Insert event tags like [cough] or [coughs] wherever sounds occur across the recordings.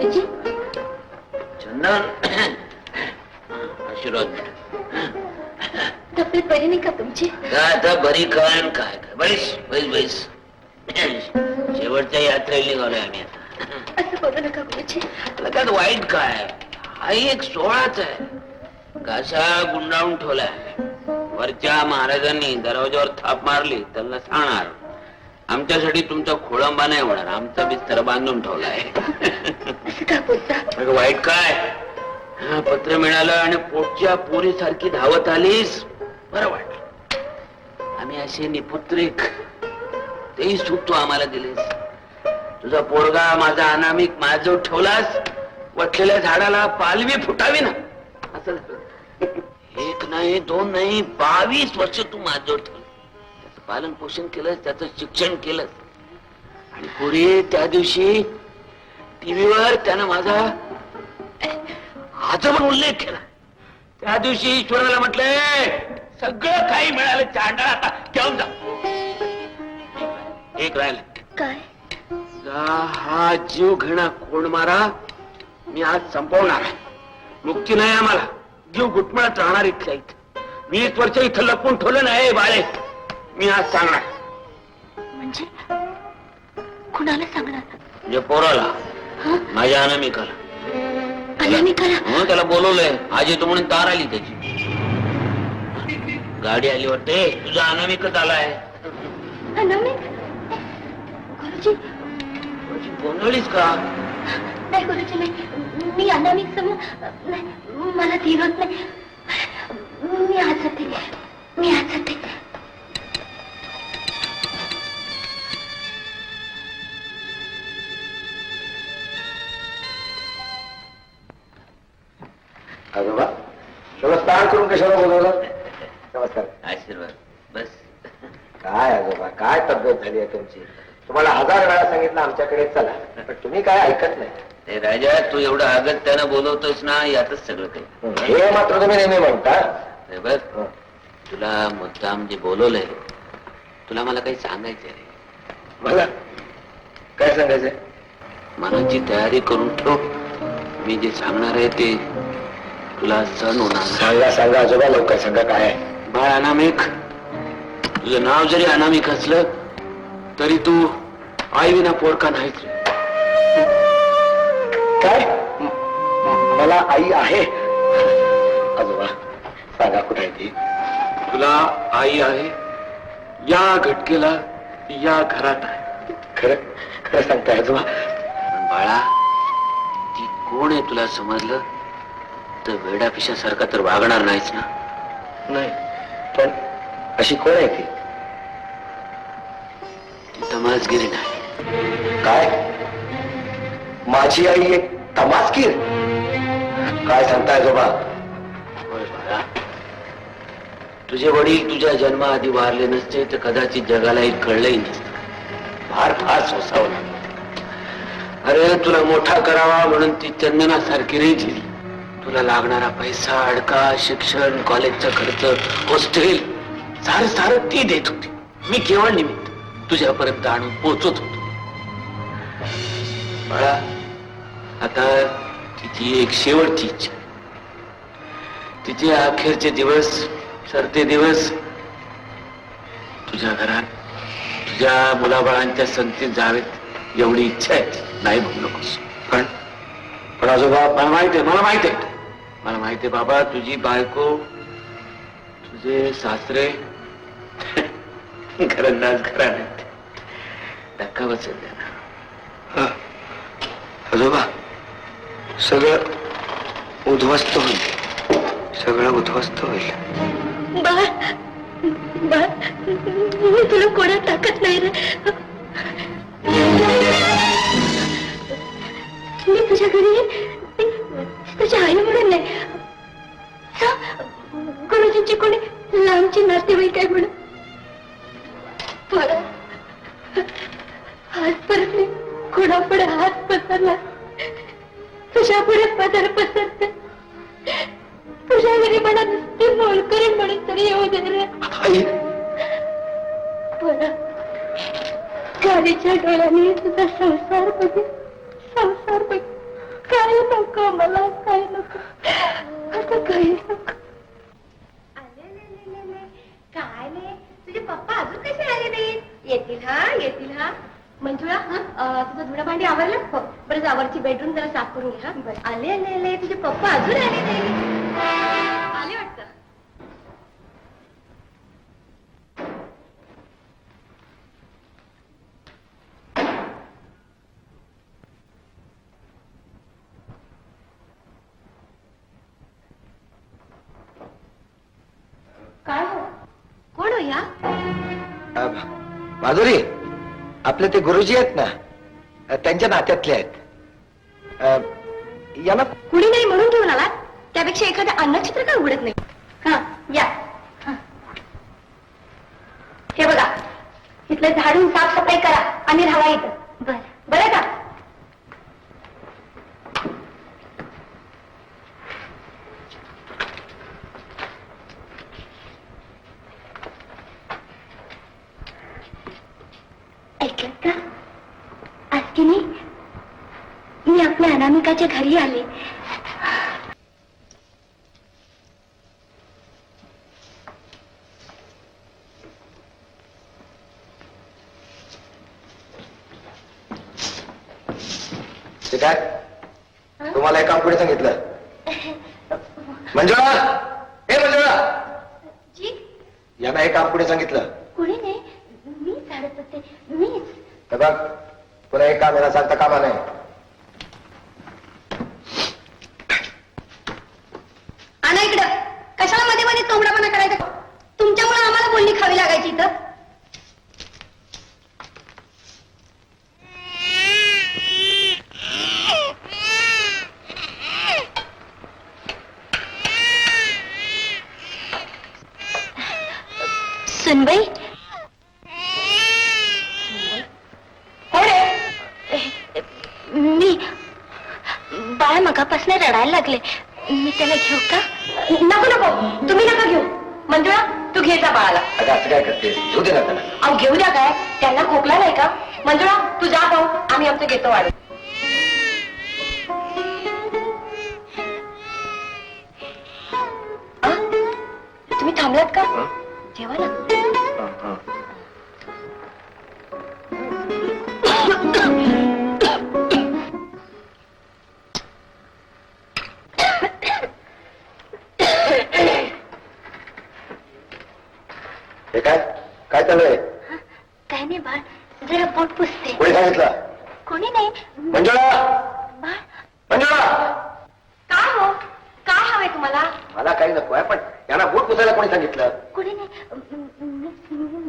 गुरुजी चंदन [coughs] आशीर्वाद [coughs] तब्येत बरी नाही का तुमची? काय आता बरी काय आणि काय काय? बैस बैस बैस शेवटच्या यात्रेला निघालोय आम्ही आता. [coughs] असं बोलू नका गुरुजी. त्यात वाईट काय? हा एक सोहळाच आहे. कसा गुंडाळून ठेवलाय. वरच्या महाराजांनी दरवाजावर थाप मारली त्यांना सांगणार आमच्यासाठी तुमचा खोळंबा नाही होणार. आमचा बिस्तर बांधून ठेवलाय. [laughs] का बोलता अगं वाईट काय? हा, पत्र मिळालं आणि पोटच्या पोरीसारखी धावत आलीस. बरं वाटलं. आम्ही असे निपुत्रिक तेही सुख तू आम्हाला दिलेस. तुझा पोरगा माझा अनामिक माझं ठेवलास वटलेल्या झाडाला पालवी फुटावी ना. असं झालं. एक नाही दोन नाही बावीस वर्ष तू माझं ठेवलं. त्याचं पालन पोषण केलंस त्याचं शिक्षण केलंस. आणि पुढे त्या दिवशी टीव्हीवर त्यानं माझा आजोबा उल्लेख केला. त्या दिवशी ईश्वराला म्हटलंय सगळं काही मिळालं चांडा आता घेऊन जा. एक राहिलं. काय? जा हा जीव घेणा कोण मारा मी आज संपवणार आहे. मुक्ती नाही आम्हाला. जीव घुटमळत राहणार इथल्या इथं. वीस वर्ष इथं लपून ठेवलं नाही बाळे. मी आज सांगणार. म्हणजे? कुणाला सांगणार? म्हणजे पोराला. माझ्या अनामिकाला म्हणून त्याला बोलवलंय. आज येतो म्हणून तार आली त्याची. गाडी आली वाटते. तुझा अनामिकच आलाय. गुरुजी. थोडीशी गोंधळलीस का? नाही गुरुजी नाही. मी अनामिक समोर नाही मला धीर होत नाही. मी आज जाते मी आज जाते कशाला बोलवलं नमस्कार. आशीर्वाद. बस. काय आजोबा काय तब्येत झाली आहे तुमची? तुम्हाला हजार वेळा सांगितलं आमच्याकडे चला पण तुम्ही काय ऐकत नाही. ते राजा तू एवढं आगत त्यानं बोलवतोस ना यातच सगळं काही. हे मात्र तुम्ही नेहमी म्हणता. हे. बघ तुला मुद्दाम जे बोलवलंय तुला मला काही सांगायचं रे मला काय सांगायचंय? मनाची तयारी करून ठेव. मी जे सांगणार आहे ते तुला सण होणार. सांगा सांगा आजोबा लवकर सांगा काय आहे. बाळ अनामिक तुझं नाव जरी अनामिक असलं तरी तू आई विना पोरका नाहीच रे. काय? म- म- मला आई आहे? आजोबा सांगा कुठे आहे ती? तुला आई आहे. या घटकेला या घरात आहे. खरं खरं सांगताय आजोबा. पण बाळा ती कोण आहे तुला समजलं? तर वेडापिशासारखा तर वागणार नाहीच ना? नाही पण अशी कोण आहे ती? ती तमासगिरी नाही. काय? माझी आई एक तमासकीर काय सांगताय होय बाळा. तुझे वडील तुझ्या जन्माआधी वारले नसते तर कदाचित जगाला एक कळलंही नसतं. फार फार सोसावं अरे तुला मोठा करावा म्हणून ती चंदनासारखी रे दिली तुला लागणारा पैसा अडका शिक्षण कॉलेजचा खर्च हॉस्टेल सारं सारं ती देत होती. मी केवळ निमित्त तुझ्यापर्यंत आणून पोचत होतो. बाळा आता तिची एक शेवटची इच्छा तिचे अखेरचे दिवस सरते दिवस तुझ्या घरात तुझ्या मुलाबाळांच्या संगतीत जावेत एवढी इच्छा आहे नाही म्हणू नकोस. पण पण आजोबा मला माहिती आहे मला माहिती आहे. मला माहिती आहे बाबा तुझी बायको तुझे सासरे घरंदाज घराण्यात धक्का बसेल त्यांना हा. आजोबा सगळं उद्ध्वस्त होईल सगळं उद्ध्वस्त होईल मी तुला कोणात टाकत नाही रे मी तुझ्या घरी. तुझ्या आई नाही काय नाही तुझे पप्पा अजून कसे आले येतील हा? येतील हा? म्हणजे मंजुळा हा तुझं धुणं भांडी आवरलं? हो बरं जावरची बेडरूम जरा साफ करून घ्या. आले आले आले. तुझे पप्पा अजून आले नाही या. माधुरी आपले ते गुरुजी आहेत ना? त्यांच्या नात्यातले आहेत. यांना कुणी नाही म्हणून घेऊन आलात त्यापेक्षा एखादं अन्नछत्र का उघडत नाही? हा या. हा. हे बघा इथलं झाडून साफसफाई करा आणि राहा इथं. बर. बरं का? ऐकलं का आज की नाही मी आपल्या अनामिकाच्या घरी आले. ते काय तुम्हाला एक काम कोणी सांगितलं. मंजुळा! हे मंजुळा! जी? यांना काम कोणी सांगितलं कुणी नाही मी झाडत होते मीच हे बघ पुन्हा एक काम येणार सांगता कामा नाही आणा इकडं. कशाला मध्ये मध्ये तोंबडापणा करायचा? तुमच्यामुळे आम्हाला बोलणी खावी लागायची इथं सुनबाई हो रे मी बाळ मगापासून रडायला लागले मी त्याला घेऊ का? नको नको. तुम्ही नका घेऊ. मंजुळा तू घे जा बाळाला. अगं असं काय करते? घेऊ दे ना त्याला. अहो घेऊ द्या काय? त्यांना खोकला नाही का? मंजुळा तू जा भाऊ. आम्ही आमचं घेतो वाढ तुम्ही थांबलात का? जेवा ना. हं, हं. हे काय? काय चालू आहे? काय नाही बाळ जरा पोट पुसते. कोणी सांगितलं? कोणी नाही. मंजुळा! बाळ. मंजुळा! काय हो? काय हवंय तुम्हाला? मला काही नको आहे पण यांना बूट पुसायला कोणी सांगितलं? कोणी नाही.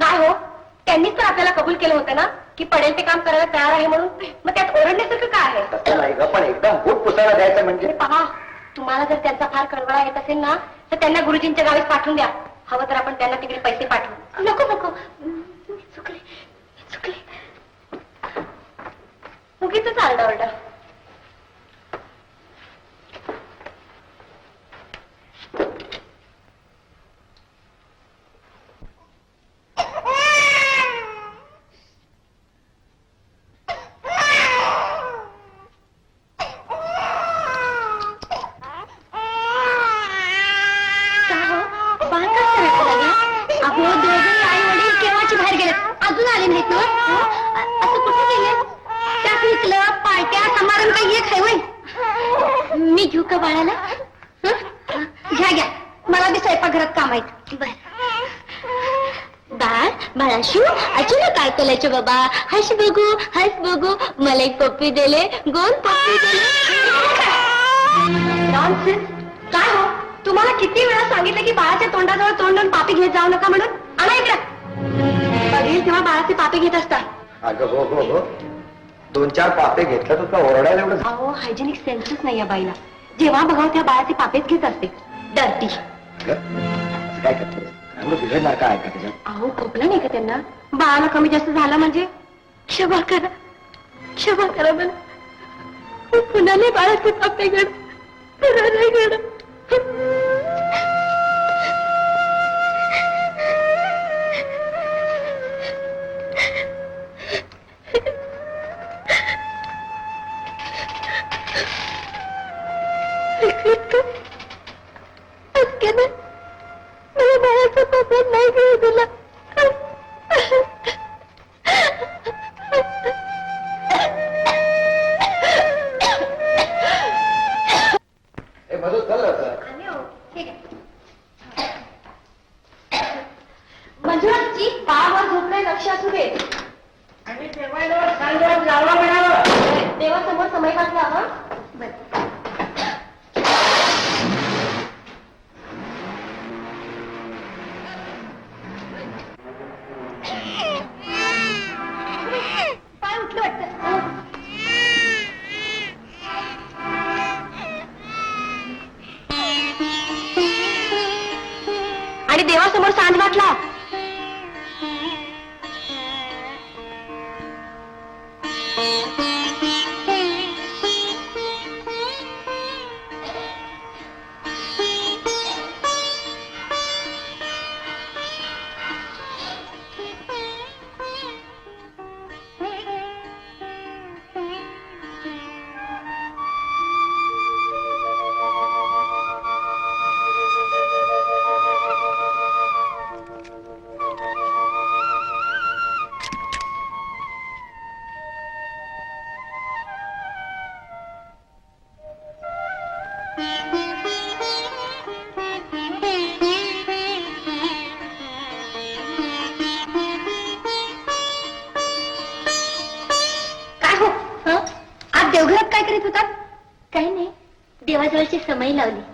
काय हो? त्यांनीच तर आपल्याला कबूल केलं होतं ना की पडेल ते काम करायला तयार आहे म्हणून? मग त्यात ओरडण्यासारखं काय आहे? तसं नाही ग पण एकदम बूट पुसायला द्यायचं म्हणजे? पहा तुम्हाला जर त्यांचा फार कळवळा येत असेल ना तर त्यांना गुरुजींच्या गावीच पाठवून द्या. हवं तर आपण त्यांना तिकडे पैसे पाठवू. नको नको. चुकले चुकले. उगीच आरडा ओरडा का हो? बाळ का रडायला लागला? अहो दोघंही आई वडील केव्हाची बाहेर गेलेत अजून आले नाहीत ना अ- असं कुठे गेले त्यात निकलं पार्ट्या समारंभ काही एक आहे होय मी घेऊ का बाळाला? हं? घ्या घ्या. मला बी स्वयंपाकघरात काम आहेत. बर. बाळ बाळाशू अचानक काय केल्याचे बाबा? हस बघू हस बघू. मला एक पप्पी दिले गोल पप्पी दिले. काय हो? तुम्हाला किती वेळा सांगितलं की बाळाच्या तोंडाजवळ तोंड देऊन पापी घेत जाऊ नका म्हणून? आणा इकडं. बघेल तेव्हा बाळाचे पापे घेत असतात. अगं हो हो हो. दोन चार पापे घेतलं तर तुला ओरडायला एवढं. अहो हायजेनिक सेन्सच नाही या बाईला. जेव्हा बघाव त्या बाळाचे पापेच घेत असते. डर्टी असं काय करते चांगलं बिघडणार काय का त्याच्यात अहो खोकलं नाही का त्यांना? बाळाला कमी जास्त झालं म्हणजे? क्षमा करा. क्षमा करा मला. पुन्हा नाही बाळाचे पापे घड पुन्हा नाही घड नाही घेऊ दिला लावली.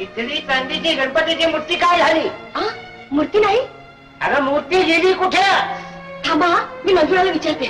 इथली चांदीची गणपतीची मूर्ती काय झाली? आ? मूर्ती नाही? अगं मूर्ती गेली कुठे? थांबा मी मंजुळाला विचारते.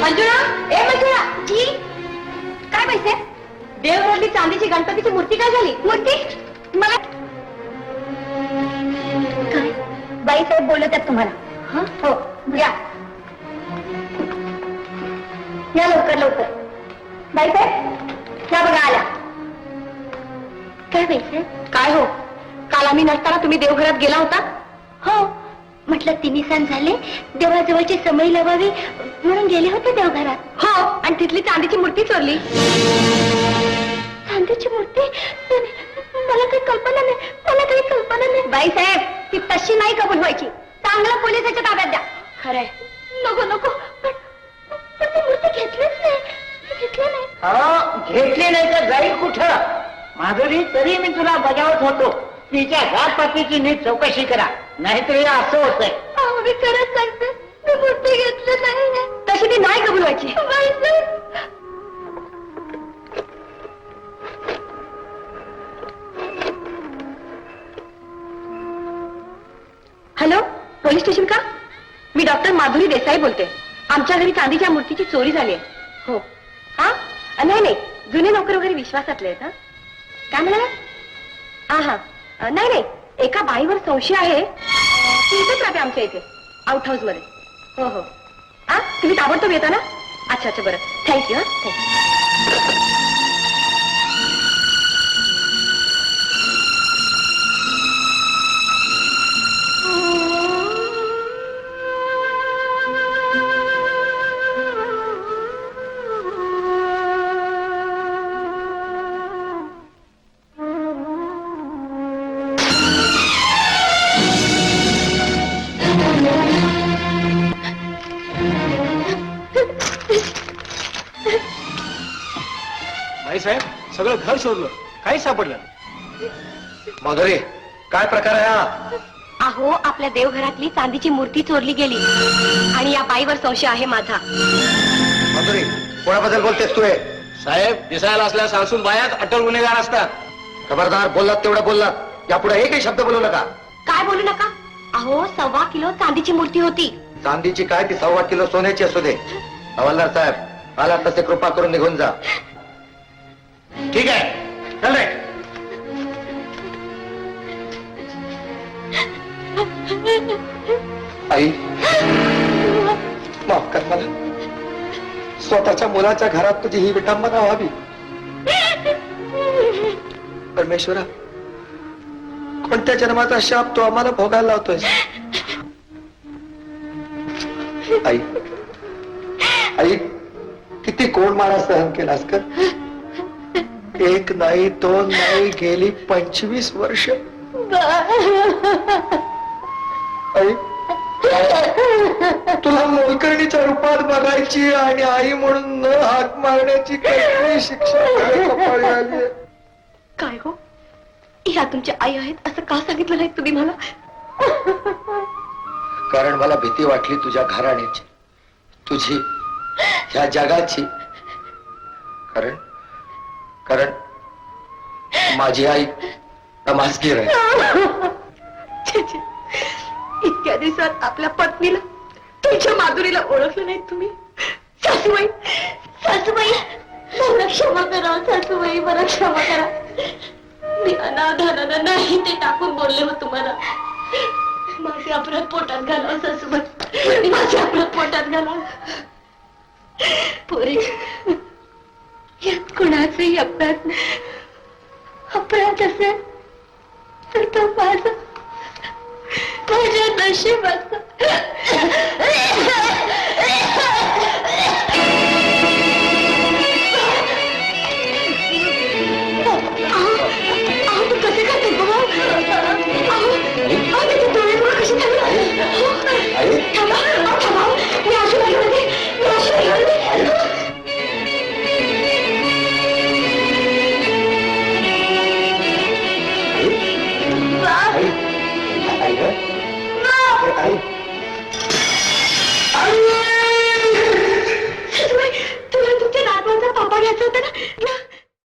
मंजुळा? ए मंजुळा! जी! काय पैसे? देवघरातली चांदीची गणपतीची मूर्ती काय झाली? मूर्ती? मला काय? बाई साहेब बोलत आहेत तुम्हाला. हो? या. या लवकर लवकर. बाई साहेब या बघा आल्या. काय पैसे काय हो? काल आम्ही नसताना तुम्ही देवघरात गेला होता? हो. म्हटलं तिन्ही सण झाले देवाजवळची समय लावावी म्हणून गेले होते देवघरात. हो आणि तिथली चांदीची मूर्ती चोरली. चांदीची मूर्ती? मला काही कल्पना नाही मला काही कल्पना नाही. बाई साहेब ती तशी नाही कबूल व्हायची. चांगलं पोलिसाच्या ताब्यात द्या. खरंय. नको नको. पण पण ती मूर्ती घेतलीच नाही. घेतली नाही. हो घेतली नाही तर जाईल कुठं? माधुरी तरी मी तुला बजावत होतो. तिच्या घातपातीची नीट चौकशी करा. नाहीतर हे असं होतंय. अहो, मी खरंच सांगते मी मूर्ती घेतली नाही. तशी ती नाही कबूल व्हायची हॅलो पोलीस स्टेशन का? मी डॉक्टर माधुरी देसाई बोलते. आमच्या घरी चांदीच्या मूर्तीची चोरी झाली आहे. हो. नाही नाही. जुने नोकर वगैरे विश्वासातले आहेत हा? काय म्हणाला? हा हा नाही नाही. एका बाईवर संशय आहे. ती इथेच राहते आमच्या इथे. आउट हाऊसमध्ये. हो हो. हा तुम्ही ताबडतोब येता ना? अच्छा अच्छा बरं. थँक्यू हा. थँक्यू साहेब सगळं घर शोधलं. काही सापडलं माधुरी काय प्रकार आहे हा? अहो आपल्या देवघरातली चांदीची मूर्ती चोरली गेली. आणि या बाईवर संशय आहे माझा. माधुरी कोणाबद्दल बोलतेस तू हे? साहेब दिसायला असल्या सासून बायात अटल गुन्हेगार असतात. खबरदार बोललात तेवढं बोललात. यापुढे एकही शब्द बोलू नका. काय बोलू नका? अहो सव्वा किलो चांदीची मूर्ती होती. चांदीची काय ती सव्वा किलो सोन्याची असू दे. हवालदार साहेब आला तसे कृपा करून निघून जा. ठीक आहे. चल रे. आई माफ कर मला. स्वतःच्या मुलाच्या घरात तुझी ही विटंबना व्हावी. परमेश्वरा कोणत्या जन्माचा शाप तो आम्हाला भोगायला लावतोय आई आई किती कोण मारा सहन केलास कर एक नाही दोन नाही गेली पंचवीस वर्ष. आई तुला मोलकर्णीच्या रूपात बघायची आणि आई म्हणून न हाक मारण्याची कसली शिक्षा कपाळी. काय हो? ह्या तुमच्या आई आहेत असं का सांगितलं नाही तुम्ही मला? कारण मला भीती वाटली तुझ्या घराण्याची. तुझी ह्या जगाची. कारण कारण माझी आई तमासगीर आहे छे, छे. इतक्या दिवसात आपल्या पत्नीला तुमच्या माधुरीला ओळखलं नाही तुम्ही. सासूबाई सासूबाई मला क्षमा करा सासूबाई मला क्षमा करा. मी अनाधानानं नाही ते टाकून बोलले हो तुम्हाला माझे अपराध पोटात घाला सासूबाई. माझे अपराध पोटात घाला. पोरी यात कुणाचाही अपराध अपराध असेल तर तो माझा. माझ्या नशिबाचा.